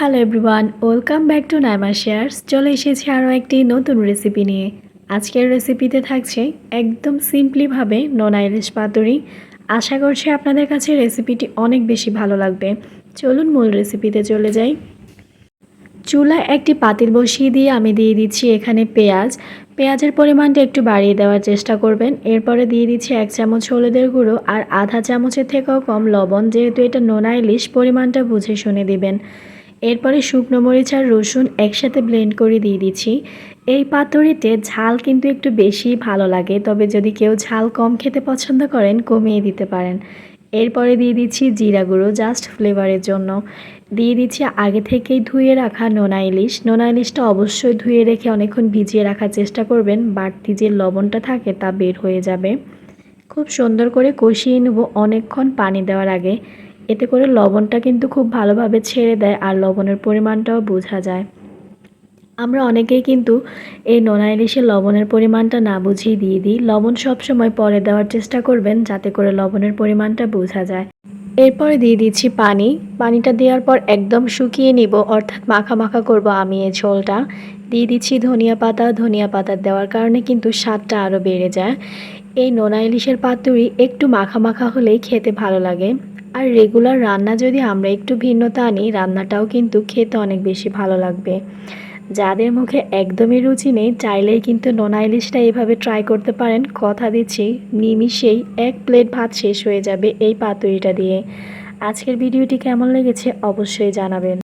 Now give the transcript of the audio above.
Hello everyone welcome back to Naima shares চলে এসেছি আরও একটি নতুন রেসিপি নিয়ে। আজকের রেসিপিতে থাকছে একদম সিম্পলিভাবে নোনা ইলিশ পাতুরি। আশা করছি আপনাদের কাছে রেসিপিটি অনেক বেশি ভালো লাগবে। চলুন মূল রেসিপিতে চলে যাই। চুলায় একটি পাতিল বসিয়ে দিয়ে আমি দিয়ে দিচ্ছি এখানে পেঁয়াজ। পেঁয়াজের পরিমাণটা একটু বাড়িয়ে দেওয়ার চেষ্টা করবেন। এরপরে দিয়ে দিচ্ছি এক চামচ হলুদের গুঁড়ো আর আধা চামচের থেকেও কম লবণ। যেহেতু এটা নোনা ইলিশ পরিমাণটা বুঝে শুনে দিবেন। এরপরে শুকনো মরিচ আর রসুন একসাথে ব্লেন্ড করে দিয়ে দিচ্ছি। এই পাতুরিতে ঝাল কিন্তু একটু বেশি ভালো লাগে, তবে যদি কেউ ঝাল কম খেতে পছন্দ করেন, কমিয়ে দিতে পারেন। এরপরে দিয়ে দিচ্ছি জিরা গুঁড়ো জাস্ট ফ্লেভারের জন্য। দিয়ে দিচ্ছি আগে থেকেই ধুয়ে রাখা নোনা ইলিশ। নোনা ইলিশটা অবশ্যই ধুয়ে রেখে অনেকক্ষণ ভিজিয়ে রাখার চেষ্টা করবেন, বাড়তি যে লবণটা থাকে তা বের হয়ে যাবে। খুব সুন্দর করে কষিয়ে নেব অনেকক্ষণ পানি দেওয়ার আগে। এতে করে লবণটা কিন্তু খুব ভালোভাবে ছেড়ে দেয় আর লবণের পরিমাণটাও বোঝা যায়। আমরা অনেকেই কিন্তু এই নোনা ইলিশে লবণের পরিমাণটা না বুঝিয়ে দিয়ে দিই। লবণ সবসময় পরে দেওয়ার চেষ্টা করবেন যাতে করে লবণের পরিমাণটা বোঝা যায়। এরপরে দিয়ে দিচ্ছি পানি। পানিটা দেওয়ার পর একদম শুকিয়ে নিব। অর্থাৎ মাখা মাখা করব আমি এই ঝোলটা। দিয়ে দিচ্ছি ধনিয়া পাতা। ধনিয়া পাতা দেওয়ার কারণে কিন্তু স্বাদটা আরও বেড়ে যায়। এই নোনা ইলিশের পাতুরি একটু মাখা মাখা হলেই খেতে ভালো লাগে। আর রেগুলার রান্না যদি আমরা একটু ভিন্নতা আনি, রান্নাটাও কিন্তু খেতে অনেক বেশি ভালো লাগবে। যাদের মুখে একদমই রুচি নেই, চাইলেই কিন্তু নোনা ইলিশটা এভাবে ট্রাই করতে পারেন। কথা দিচ্ছি, নিমিষেই এক প্লেট ভাত শেষ হয়ে যাবে এই পাতুরিটা দিয়ে। আজকের ভিডিওটি কেমন লেগেছে অবশ্যই জানাবেন।